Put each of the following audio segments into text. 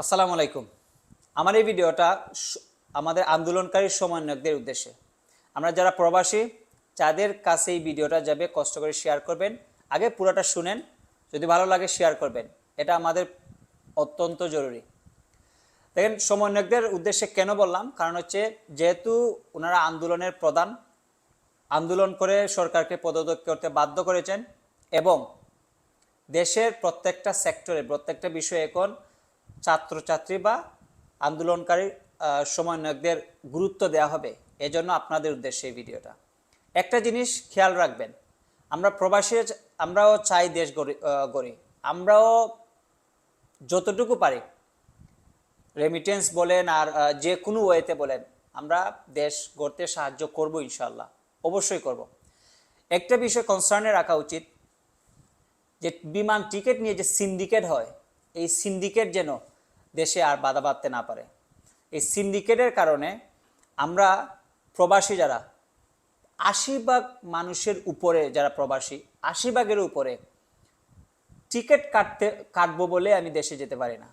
আসসালামু আলাইকুম। আমার এই ভিডিওটা আমাদের আন্দোলনকারী সমন্বয়কদের উদ্দেশ্যে। আমরা যারা প্রবাসী যাদের কাছে এই ভিডিওটা যাবে কষ্ট করে শেয়ার করবেন। আগে পুরোটা শুনেন, যদি ভালো লাগে শেয়ার করবেন। এটা আমাদের অত্যন্ত জরুরি। দেখেন, সমন্বয়কদের উদ্দেশ্যে কেন বললাম? কারণ হচ্ছে যেহেতু ওনারা আন্দোলনের প্রধান, আন্দোলন করে সরকারকে পদত্যাগ করতে বাধ্য করেছেন এবং দেশের প্রত্যেকটা সেক্টরে প্রত্যেকটা বিষয়ে এখন ছাত্রছাত্রী বা আন্দোলনকারী সমন্বয়কদের গুরুত্ব দেওয়া হবে। এজন্য আপনাদের উদ্দেশ্যে এই ভিডিওটা। একটা জিনিস খেয়াল রাখবেন, আমরা প্রবাসী আমরাও চাই দেশ গড়ি আমরাও যতটুকু পারি রেমিটেন্স বলেন আর যে কোনো ওয়েতে বলেন, আমরা দেশ গড়তে সাহায্য করব ইনশাল্লাহ অবশ্যই করব। একটা বিষয় কনসার্নে রাখা উচিত, যে বিমান টিকিট নিয়ে যে সিন্ডিকেট হয় এই সিন্ডিকেট যেন দেশে আর বাধা বাঁধতে না পারে। এই সিন্ডিকেটের কারণে আমরা প্রবাসী যারা আশি ভাগ মানুষের উপরে যারা প্রবাসী আশি ভাগের উপরে টিকিট কাটতে, কাটবো বলে আমি দেশে যেতে পারি না।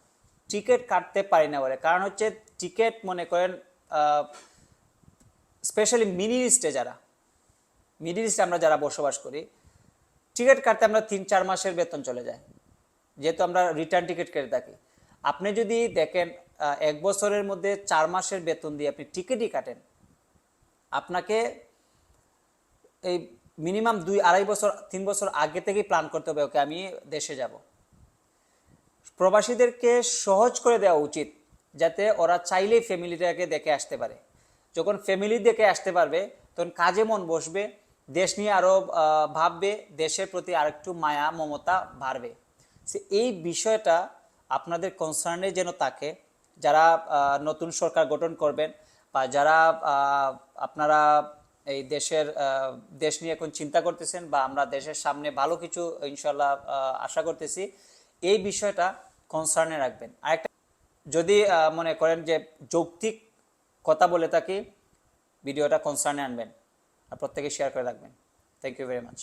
টিকিট কাটতে পারি না বলে। কারণ হচ্ছে টিকিট মনে করেন স্পেশালি মিনি লিস্টে যারা, মিডিল ইস্টে আমরা যারা বসবাস করি, টিকিট কাটতে আমরা তিন চার মাসের বেতন চলে যায়। যেহেতু আমরা রিটার্ন টিকিট কেটে থাকি। আপনি যদি দেখেন এক বছরের মধ্যে চার মাসের বেতন দিয়ে আপনি টিকিটই কাটেন, আপনাকে এই মিনিমাম দুই আড়াই বছর, তিন বছর আগে থেকেই প্ল্যান করতে হবে, ওকে আমি দেশে যাব। প্রবাসীদেরকে সহজ করে দেওয়া উচিত, যাতে ওরা চাইলেই ফ্যামিলিটাকে দেখে আসতে পারে। যখন ফ্যামিলি দেখে আসতে পারবে, তখন কাজে মন বসবে, দেশ নিয়ে আরও ভাববে, দেশের প্রতি আরেকটু মায়া, মমতা বাড়বে। সে এই বিষয়টা আপনাদের কনসার্নে যেন থাকে, যারা নতুন সরকার গঠন করবেন বা যারা আপনারা এই দেশের দেশ নিয়ে এখন চিন্তা করতেছেন বা আমরা দেশের সামনে ভালো কিছু ইনশাল্লাহ আশা করতেছি, এই বিষয়টা কনসার্নে রাখবেন। আরেকটা, যদি মনে করেন যে যৌক্তিক কথা বলে থাকি, ভিডিওটা কনসার্নে আনবেন আর প্রত্যেকে শেয়ার করে রাখবেন। Thank you very much